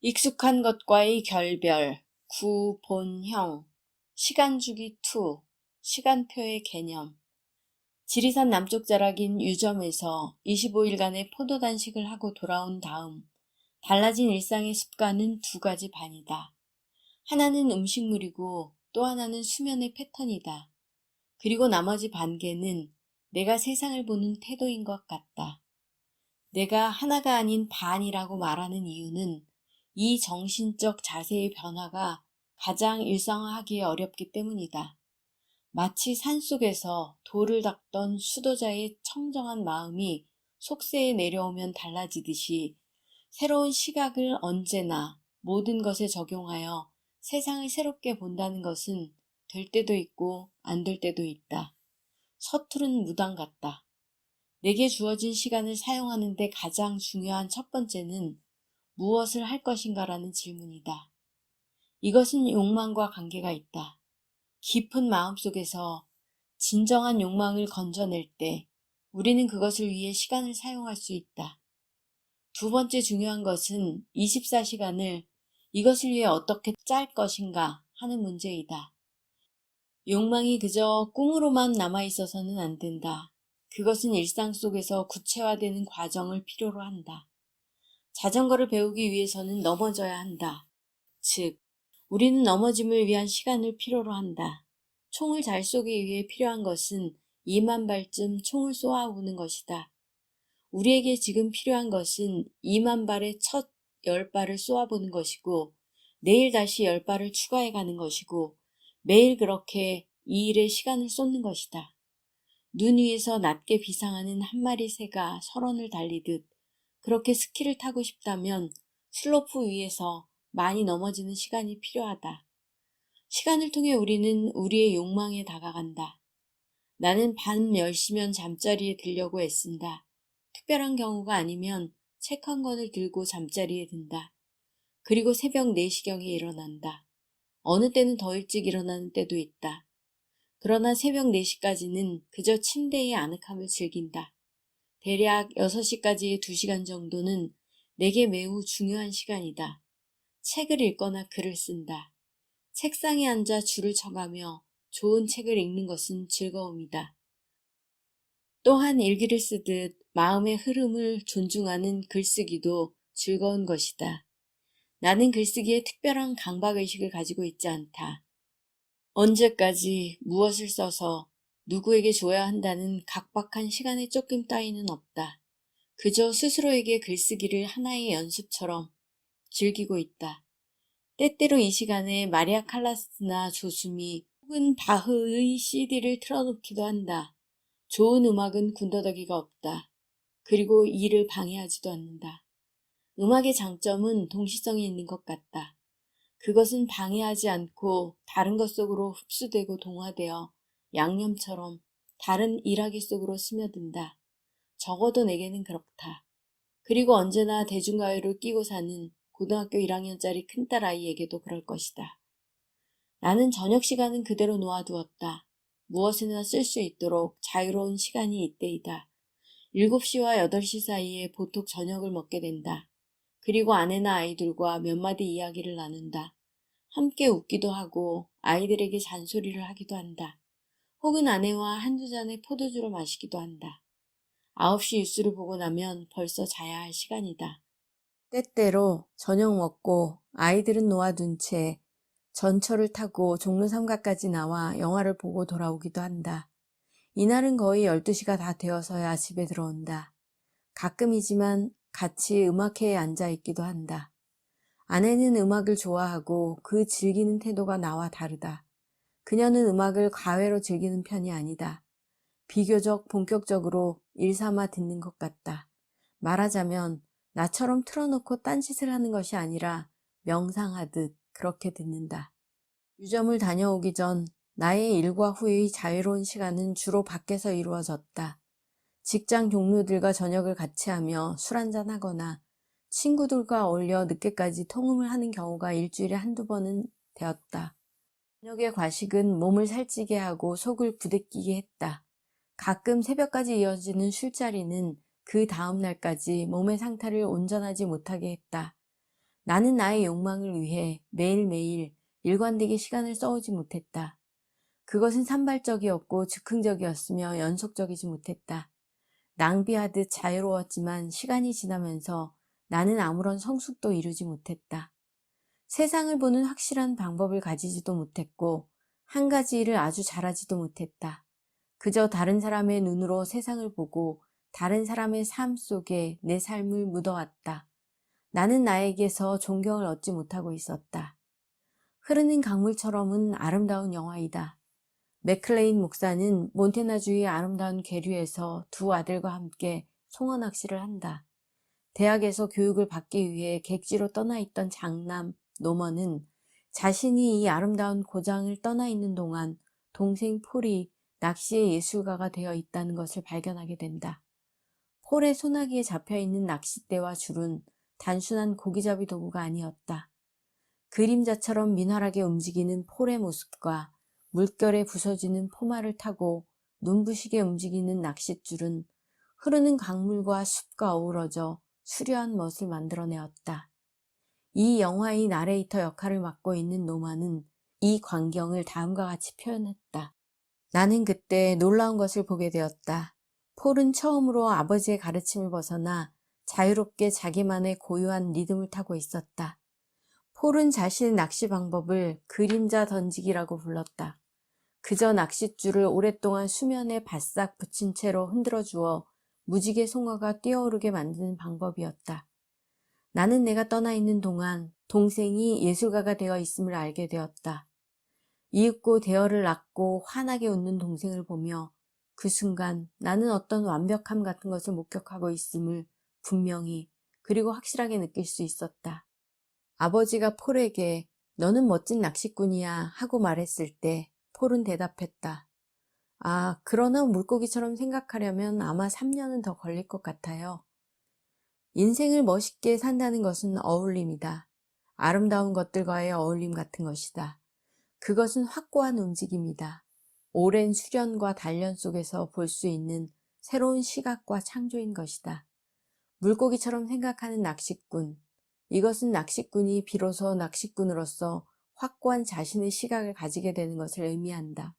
익숙한 것과의 결별, 구본형, 시간주기 2, 시간표의 개념. 지리산 남쪽 자락인 유점에서 25일간의 포도 단식을 하고 돌아온 다음 달라진 일상의 습관은 두 가지 반이다. 하나는 음식물이고 또 하나는 수면의 패턴이다. 그리고 나머지 반개는 내가 세상을 보는 태도인 것 같다. 내가 하나가 아닌 반이라고 말하는 이유는 이 정신적 자세의 변화가 가장 일상화하기 어렵기 때문이다. 마치 산속에서 돌을 닦던 수도자의 청정한 마음이 속세에 내려오면 달라지듯이 새로운 시각을 언제나 모든 것에 적용하여 세상을 새롭게 본다는 것은 될 때도 있고 안 될 때도 있다. 서투른 무당 같다. 내게 주어진 시간을 사용하는데 가장 중요한 첫 번째는 무엇을 할 것인가라는 질문이다. 이것은 욕망과 관계가 있다. 깊은 마음 속에서 진정한 욕망을 건져낼 때 우리는 그것을 위해 시간을 사용할 수 있다. 두 번째 중요한 것은 24시간을 이것을 위해 어떻게 짤 것인가 하는 문제이다. 욕망이 그저 꿈으로만 남아 있어서는 안 된다. 그것은 일상 속에서 구체화되는 과정을 필요로 한다. 자전거를 배우기 위해서는 넘어져야 한다. 즉, 우리는 넘어짐을 위한 시간을 필요로 한다. 총을 잘 쏘기 위해 필요한 것은 2만 발쯤 총을 쏘아오는 것이다. 우리에게 지금 필요한 것은 2만 발의 첫 10발을 쏘아보는 것이고, 내일 다시 10발을 추가해 가는 것이고, 매일 그렇게 이 일에 시간을 쏟는 것이다. 눈 위에서 낮게 비상하는 한 마리 새가 설원을 달리듯 그렇게 스키를 타고 싶다면 슬로프 위에서 많이 넘어지는 시간이 필요하다. 시간을 통해 우리는 우리의 욕망에 다가간다. 나는 밤 10시면 잠자리에 들려고 애쓴다. 특별한 경우가 아니면 책 한 권을 들고 잠자리에 든다. 그리고 새벽 4시경에 일어난다. 어느 때는 더 일찍 일어나는 때도 있다. 그러나 새벽 4시까지는 그저 침대의 아늑함을 즐긴다. 대략 6시까지의 2시간 정도는 내게 매우 중요한 시간이다. 책을 읽거나 글을 쓴다. 책상에 앉아 줄을 쳐가며 좋은 책을 읽는 것은 즐거움이다. 또한 일기를 쓰듯 마음의 흐름을 존중하는 글쓰기도 즐거운 것이다. 나는 글쓰기에 특별한 강박의식을 가지고 있지 않다. 언제까지 무엇을 써서 누구에게 줘야 한다는 각박한 시간의 쫓김 따위는 없다. 그저 스스로에게 글쓰기를 하나의 연습처럼 즐기고 있다. 때때로 이 시간에 마리아 칼라스나 조수미 혹은 바흐의 CD를 틀어놓기도 한다. 좋은 음악은 군더더기가 없다. 그리고 일을 방해하지도 않는다. 음악의 장점은 동시성이 있는 것 같다. 그것은 방해하지 않고 다른 것 속으로 흡수되고 동화되어 양념처럼 다른 일하기 속으로 스며든다. 적어도 내게는 그렇다. 그리고 언제나 대중가요를 끼고 사는 고등학교 1학년짜리 큰딸 아이에게도 그럴 것이다. 나는 저녁 시간은 그대로 놓아두었다. 무엇이나 쓸 수 있도록 자유로운 시간이 이때이다. 7시와 8시 사이에 보통 저녁을 먹게 된다. 그리고 아내나 아이들과 몇 마디 이야기를 나눈다. 함께 웃기도 하고 아이들에게 잔소리를 하기도 한다. 혹은 아내와 한두 잔의 포도주를 마시기도 한다. 9시 뉴스를 보고 나면 벌써 자야 할 시간이다. 때때로 저녁 먹고 아이들은 놓아둔 채 전철을 타고 종로 삼가까지 나와 영화를 보고 돌아오기도 한다. 이날은 거의 12시가 다 되어서야 집에 들어온다. 가끔이지만 같이 음악회에 앉아 있기도 한다. 아내는 음악을 좋아하고 그 즐기는 태도가 나와 다르다. 그녀는 음악을 과외로 즐기는 편이 아니다. 비교적 본격적으로 일삼아 듣는 것 같다. 말하자면 나처럼 틀어놓고 딴짓을 하는 것이 아니라 명상하듯 그렇게 듣는다. 유점을 다녀오기 전 나의 일과 후의 자유로운 시간은 주로 밖에서 이루어졌다. 직장 동료들과 저녁을 같이 하며 술 한잔 하거나 친구들과 어울려 늦게까지 통음을 하는 경우가 일주일에 한두 번은 되었다. 저녁의 과식은 몸을 살찌게 하고 속을 부대끼게 했다. 가끔 새벽까지 이어지는 술자리는 그 다음 날까지 몸의 상태를 온전하지 못하게 했다. 나는 나의 욕망을 위해 매일매일 일관되게 시간을 써오지 못했다. 그것은 산발적이었고 즉흥적이었으며 연속적이지 못했다. 낭비하듯 자유로웠지만 시간이 지나면서 나는 아무런 성숙도 이루지 못했다. 세상을 보는 확실한 방법을 가지지도 못했고 한 가지 일을 아주 잘하지도 못했다. 그저 다른 사람의 눈으로 세상을 보고 다른 사람의 삶 속에 내 삶을 묻어왔다. 나는 나에게서 존경을 얻지 못하고 있었다. 흐르는 강물처럼은 아름다운 영화이다. 맥클레인 목사는 몬테나주의 아름다운 계류에서 두 아들과 함께 송어 낚시를 한다. 대학에서 교육을 받기 위해 객지로 떠나 있던 장남 노먼은 자신이 이 아름다운 고장을 떠나 있는 동안 동생 폴이 낚시의 예술가가 되어 있다는 것을 발견하게 된다. 폴의 소나기에 잡혀 있는 낚싯대와 줄은 단순한 고기잡이 도구가 아니었다. 그림자처럼 민활하게 움직이는 폴의 모습과 물결에 부서지는 포마를 타고 눈부시게 움직이는 낚싯줄은 흐르는 강물과 숲과 어우러져 수려한 멋을 만들어내었다. 이 영화의 나레이터 역할을 맡고 있는 노마는 이 광경을 다음과 같이 표현했다. 나는 그때 놀라운 것을 보게 되었다. 폴은 처음으로 아버지의 가르침을 벗어나 자유롭게 자기만의 고유한 리듬을 타고 있었다. 폴은 자신의 낚시 방법을 그림자 던지기라고 불렀다. 그저 낚싯줄을 오랫동안 수면에 바싹 붙인 채로 흔들어 주어 무지개 송어가 뛰어오르게 만드는 방법이었다. 나는 내가 떠나 있는 동안 동생이 예술가가 되어 있음을 알게 되었다. 이윽고 대어를 낳고 환하게 웃는 동생을 보며 그 순간 나는 어떤 완벽함 같은 것을 목격하고 있음을 분명히 그리고 확실하게 느낄 수 있었다. 아버지가 폴에게 너는 멋진 낚시꾼이야 하고 말했을 때 폴은 대답했다. 아, 그러나 물고기처럼 생각하려면 아마 3년은 더 걸릴 것 같아요. 인생을 멋있게 산다는 것은 어울림이다. 아름다운 것들과의 어울림 같은 것이다. 그것은 확고한 움직임이다. 오랜 수련과 단련 속에서 볼 수 있는 새로운 시각과 창조인 것이다. 물고기처럼 생각하는 낚시꾼. 이것은 낚시꾼이 비로소 낚시꾼으로서 확고한 자신의 시각을 가지게 되는 것을 의미한다.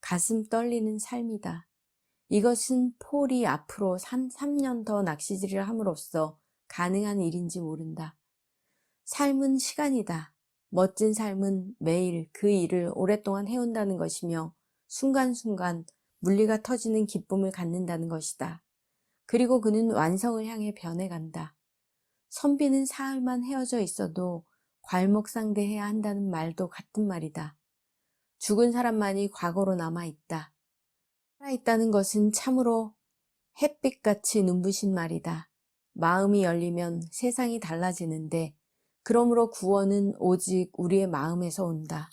가슴 떨리는 삶이다. 이것은 폴이 앞으로 3, 3년 더 낚시질을 함으로써 가능한 일인지 모른다. 삶은 시간이다. 멋진 삶은 매일 그 일을 오랫동안 해온다는 것이며 순간순간 물리가 터지는 기쁨을 갖는다는 것이다. 그리고 그는 완성을 향해 변해간다. 선비는 사흘만 헤어져 있어도 괄목상대해야 한다는 말도 같은 말이다. 죽은 사람만이 과거로 남아있다. 살아있다는 것은 참으로 햇빛같이 눈부신 말이다. 마음이 열리면 세상이 달라지는데, 그러므로 구원은 오직 우리의 마음에서 온다.